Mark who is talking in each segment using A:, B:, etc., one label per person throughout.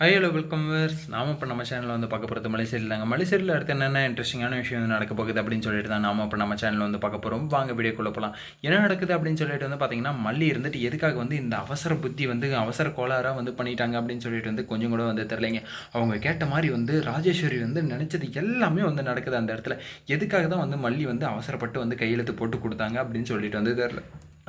A: High hello welcome verse நாம இப்போ நம்ம சேனலில் வந்து பார்க்க போகிறது மலைசேரியில் தாங்க. மலைசேரியில் அடுத்து என்னென்ன இன்ட்ரெஸ்டிங்கான விஷயம் வந்து நடக்க போகுது அப்படின்னு சொல்லிட்டு தான் நாம இப்போ நம்ம சேனலில் வந்து பார்க்க போகிறோம் வாங்க வீடியோக்குள்ளே போகலாம் என்ன நடக்குது அப்படின்னு சொல்லிட்டு வந்து பார்த்தீங்கன்னா மல்லி இருந்துட்டு எதுக்காக வந்து இந்த அவசர புத்தி வந்து அவசர கோளாறாக வந்து பண்ணிட்டாங்க அப்படின்னு சொல்லிட்டு வந்து கொஞ்சம் கூட வந்து தெரிலைங்க அவங்க கேட்ட மாதிரி வந்து ராஜேஸ்வரி வந்து நினச்சது எல்லாமே வந்து நடக்குது அந்த இடத்துல. எதுக்காக தான் வந்து மல்லி வந்து அவசரப்பட்டு வந்து கையெழுத்து போட்டு கொடுத்தாங்க அப்படின்னு சொல்லிட்டு வந்து தெரில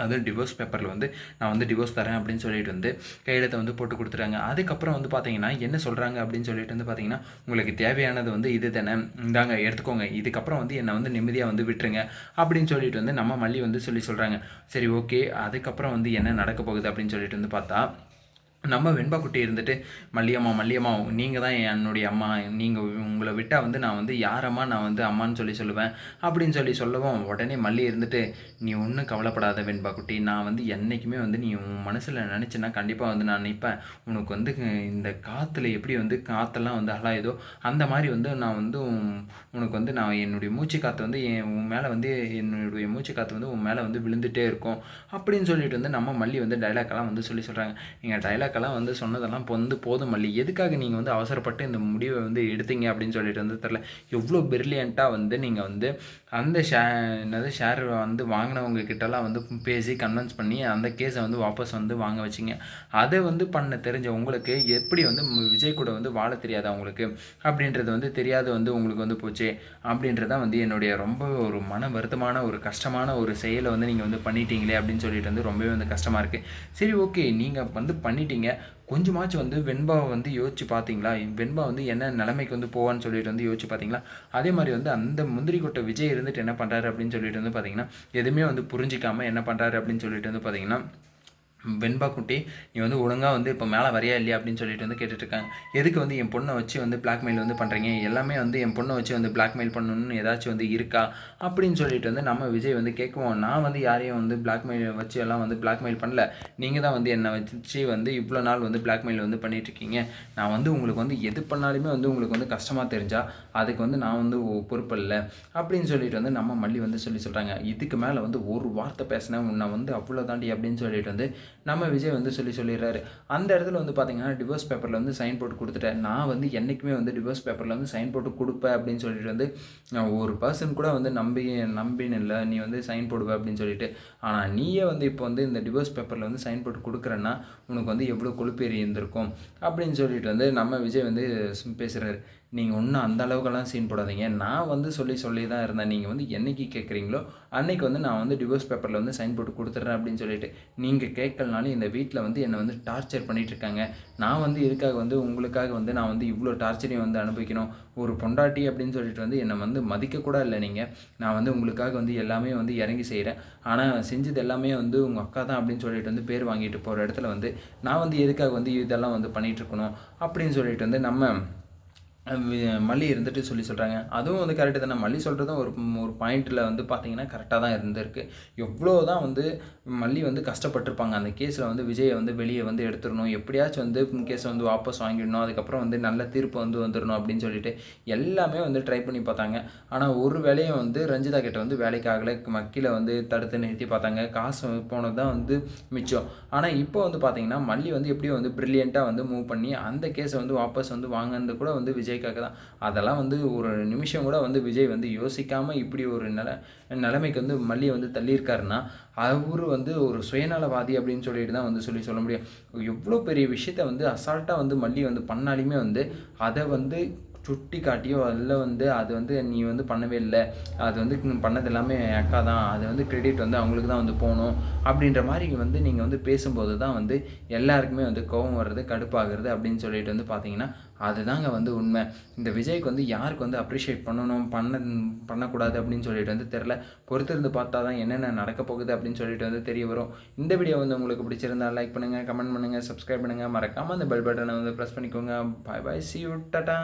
A: அது டிவோர்ஸ் பேப்பரில் வந்து நான் வந்து டிவோர்ஸ் தரேன் அப்படின்னு சொல்லிட்டு வந்து கையெழுத்தை வந்து போட்டு கொடுத்துறாங்க அதுக்கப்புறம் வந்து பார்த்தீங்கன்னா என்ன சொல்கிறாங்க அப்படின்னு சொல்லிட்டு வந்து பார்த்தீங்கன்னா உங்களுக்கு தேவையானது வந்து இது தானே. இந்தாங்க எடுத்துக்கோங்க. இதுக்கப்புறம் வந்து என்னை வந்து நிம்மதியாக வந்து விட்டுருங்க. அப்படின்னு சொல்லிட்டு வந்து நம்ம மல்லி வந்து சொல்லி சொல்கிறாங்க சரி ஓகே அதுக்கப்புறம் வந்து என்ன நடக்க போகுது அப்படின்னு சொல்லிட்டு வந்து பார்த்தா நம்ம வெண்பா குட்டி இருந்துட்டு மல்லியம்மா மல்லியம்மா நீங்கள் தான் என்னுடைய அம்மா. நீங்கள் உங்களை விட்டால் வந்து நான் வந்து யாரம்மா நான் வந்து அம்மான்னு சொல்லி சொல்லுவேன். அப்படின்னு சொல்லி சொல்லவும் உடனே மல்லி இருந்துட்டு நீ ஒன்றும் கவலைப்படாத வெண்பா குட்டி. நான் வந்து என்றைக்குமே வந்து நீ உன் மனசில் நினச்சேன்னா கண்டிப்பாக வந்து நான் நிற்பேன் உனக்கு வந்து இந்த காற்றுல எப்படி வந்து காற்றெல்லாம் வந்து அலாயுதோ அந்த மாதிரி வந்து நான் வந்து உனக்கு வந்து நான் என்னுடைய மூச்சு காற்று வந்து என் உன் மேலே வந்து என்னுடைய மூச்சு காற்று வந்து உன் மேலே வந்து விழுந்துகிட்டே இருக்கும். அப்படின்னு சொல்லிட்டு வந்து நம்ம மல்லி வந்து டைலாக்லாம் வந்து சொல்லி சொல்கிறாங்க நீங்கள் ராஜாக்கெல்லாம் வந்து சொன்னதெல்லாம் இப்போ வந்து போதும் மல்லி. எதுக்காக நீங்கள் வந்து அவசரப்பட்டு இந்த முடிவை வந்து எடுத்தீங்க அப்படின்னு சொல்லிட்டு வந்து தெரில எவ்வளோ பிரில்லியண்ட்டாக வந்து நீங்கள் வந்து அந்த ஷே என்னது ஷேர் வந்து வாங்கினவங்க கிட்டலாம் வந்து பேசி கன்வின்ஸ் பண்ணி அந்த கேஸை வந்து வாபஸ் வந்து வாங்க வச்சிங்க. அதை வந்து பண்ண தெரிஞ்ச உங்களுக்கு எப்படி வந்து விஜய் கூட வந்து வாழ தெரியாதா உங்களுக்கு? அப்படின்றது வந்து தெரியாது வந்து உங்களுக்கு வந்து போச்சு? அப்படின்றதான் வந்து என்னுடைய ரொம்ப ஒரு மன வருத்தமான ஒரு கஷ்டமான ஒரு செயலை வந்து நீங்கள் வந்து பண்ணிட்டீங்களே அப்படின்னு சொல்லிட்டு வந்து ரொம்பவே வந்து கஷ்டமாக இருக்குது சரி ஓகே நீங்கள் வந்து பண்ணிட்டீங்க. கொஞ்சமாச்சும் வந்து வெண்பாவை வந்து யோசிச்சு பார்த்தீங்களா வெண்பா வந்து என்ன நிலைமைக்கு வந்து போவான்னு சொல்லிட்டு வந்து யோசிச்சு பார்த்தீங்களா அதே மாதிரி வந்து அந்த முந்திரி கொட்டை விஜய் இருந்துட்டு என்ன பண்ணுறாரு அப்படின்னு சொல்லிட்டு வந்து பார்த்தீங்கன்னா எதுவுமே வந்து புரிஞ்சிக்காமல் என்ன பண்ணுறாரு அப்படின்னு சொல்லிட்டு வந்து பார்த்தீங்கன்னா வெண்பா குட்டி நீ வந்து ஒழுங்காக வந்து இப்போ மேலே வரையா இல்லையா அப்படின்னு சொல்லிட்டு வந்து கேட்டுட்ருக்காங்க எதுக்கு வந்து என் பொண்ணை வச்சு வந்து பிளாக்மெயில் வந்து பண்ணுறீங்க எல்லாமே வந்து என் பொண்ணை வச்சு வந்து பிளாக்மெயில் பண்ணணும்னு ஏதாச்சும் வந்து இருக்கா? அப்படின்னு சொல்லிட்டு வந்து நம்ம விஜய் வந்து கேட்குவோம். நான் வந்து யாரையும் வந்து பிளாக்மெயில் வச்சு எல்லாம் வந்து பிளாக்மெயில் பண்ணல. நீங்கள் தான் வந்து என்னை வச்சு வந்து இவ்வளோ நாள் வந்து பிளாக்மெயில் வந்து பண்ணிகிட்ருக்கீங்க இருக்கீங்க நான் வந்து உங்களுக்கு வந்து எது பண்ணாலுமே வந்து உங்களுக்கு வந்து கஷ்டமாக தெரிஞ்சால் அதுக்கு வந்து நான் வந்து பொறுப்பு இல்லை. அப்படின்னு சொல்லிட்டு வந்து நம்ம மல்லி வந்து சொல்லி சொல்கிறாங்க இதுக்கு மேலே வந்து ஒரு வார்த்தை பேசினேன். உன்னை வந்து அவ்வளோ தாண்டி அப்படின்னு சொல்லிட்டு வந்து நம்ம விஜய் வந்து சொல்லி சொல்லிடுறாரு. அந்த இடத்துல வந்து பார்த்தீங்கன்னா டிவோர்ஸ் பேப்பரில் வந்து சைன் போட்டு கொடுத்துட்டேன். நான் வந்து என்றைக்குமே வந்து டிவோர்ஸ் பேப்பரில் வந்து சைன் போட்டு கொடுப்பேன் அப்படின்னு சொல்லிட்டு வந்து ஒரு பர்சன் கூட வந்து நம்பி நம்பின்னு இல்லை. நீ வந்து சைன் போடுவ அப்படின்னு சொல்லிட்டு. ஆனால் நீயே வந்து இப்போ வந்து இந்த டிவோர்ஸ் பேப்பரில் வந்து சைன் போட்டு கொடுக்குறேன்னா உனக்கு வந்து எவ்வளோ கொழுப்பேறி இருந்திருக்கும் அப்படின்னு சொல்லிட்டு வந்து நம்ம விஜய் வந்து பேசுகிறாரு நீங்கள் ஒன்றும் அந்த அளவுக்கெல்லாம் சீன் போடாதீங்க. நான் வந்து சொல்லி சொல்லி தான் இருந்தேன். நீங்கள் வந்து என்னைக்கு கேட்குறீங்களோ அன்றைக்கி வந்து நான் வந்து டிவோர்ஸ் பேப்பரில் வந்து சைன் போட்டு கொடுத்துட்றேன் அப்படின்னு சொல்லிட்டு. நீங்கள் கேட்க கேட்கலனாலும் இந்த வீட்டில் வந்து என்னை வந்து டார்ச்சர் பண்ணிட்டு இருக்காங்க நான் வந்து இதுக்காக வந்து உங்களுக்காக வந்து நான் வந்து இவ்வளோ டார்ச்சரையும் வந்து அனுபவிக்கணும்? ஒரு பொண்டாட்டி அப்படின்னு சொல்லிட்டு வந்து என்னை வந்து மதிக்கக்கூட இல்லை நீங்கள் நான் வந்து உங்களுக்காக வந்து எல்லாமே வந்து இறங்கி செய்கிறேன் ஆனால் செஞ்சது எல்லாமே வந்து உங்கள் அக்கா தான் அப்படின்னு சொல்லிட்டு வந்து பேர் வாங்கிட்டு போகிற இடத்துல வந்து நான் வந்து எதுக்காக வந்து இதெல்லாம் வந்து பண்ணிகிட்ருக்கணும் அப்படின்னு சொல்லிட்டு வந்து நம்ம மல்லி இருந்துட்டு சொல்லி சொல்கிறாங்க அதுவும் வந்து கரெக்டு தானே. மல்லி சொல்கிறதும் ஒரு ஒரு பாயிண்ட்டில் வந்து பார்த்தீங்கன்னா கரெக்டாக தான் இருந்திருக்கு. எவ்வளோ தான் வந்து மல்லி வந்து கஷ்டப்பட்டிருப்பாங்க. அந்த கேஸில் வந்து விஜயை வந்து வெளியே வந்து எடுத்துடணும். எப்படியாச்சும் வந்து கேஸை வந்து வாபஸ் வாங்கிடணும். அதுக்கப்புறம் வந்து நல்ல தீர்ப்பு வந்து வந்துடணும் அப்படின்னு சொல்லிட்டு எல்லாமே வந்து ட்ரை பண்ணி பார்த்தாங்க. ஆனால் ஒரு வேலையும் வந்து ரஞ்சிதா கிட்ட வந்து வேலைக்கு ஆகலை. வந்து தடுத்து நிறுத்தி பார்த்தாங்க. காசு போனது தான் வந்து மிச்சம். ஆனால் இப்போ வந்து பார்த்தீங்கன்னா மல்லி வந்து எப்படியும் வந்து ப்ரில்லியண்ட்டாக வந்து மூவ் பண்ணி அந்த கேஸை வந்து வாபஸ் வந்து வாங்கினது கூட வந்து விஜய் விஜய்க்காக தான். அதெல்லாம் வந்து ஒரு நிமிஷம் கூட வந்து விஜய் வந்து யோசிக்காமல் இப்படி ஒரு நில நிலைமைக்கு வந்து மல்லியை வந்து தள்ளியிருக்காருன்னா அவர் வந்து ஒரு சுயநலவாதி அப்படின்னு சொல்லிட்டு தான் வந்து சொல்லி சொல்ல முடியும். எவ்வளோ பெரிய விஷயத்த வந்து அசால்ட்டாக வந்து மல்லி வந்து பண்ணாலுமே வந்து அதை வந்து சுட்டி காட்டியோ அதில் வந்து அது வந்து நீ வந்து பண்ணவே இல்லை. அது வந்து பண்ணது எல்லாமே அக்கா தான். அது வந்து கிரெடிட் வந்து அவங்களுக்கு தான் வந்து போகணும். அப்படின்ற மாதிரி வந்து நீங்கள் வந்து பேசும்போது தான் வந்து எல்லாருக்குமே வந்து கோபம் வர்றது கடுப்பாகிறது அப்படின்னு சொல்லிட்டு வந்து பார்த்தீங்கன்னா அதுதாங்க வந்து உண்மை. இந்த விஜய்க்கு வந்து யாருக்கு வந்து அப்ரிஷியேட் பண்ணணும் பண்ண பண்ணக்கூடாது அப்படின்னு சொல்லிட்டு வந்து தெரில பொறுத்திருந்து பார்த்தா தான் என்னென்ன நடக்க போகுது அப்படின்னு சொல்லிட்டு வந்து தெரிய வரும். இந்த வீடியோ வந்து உங்களுக்கு பிடிச்சிருந்தா லைக் பண்ணுங்கள் கமெண்ட் பண்ணுங்கள் சப்ஸ்கிரைப் பண்ணுங்கள் மறக்காமல் அந்த பெல் பட்டனை வந்து ப்ரெஸ் பண்ணிக்கோங்க. Bye bye see you tata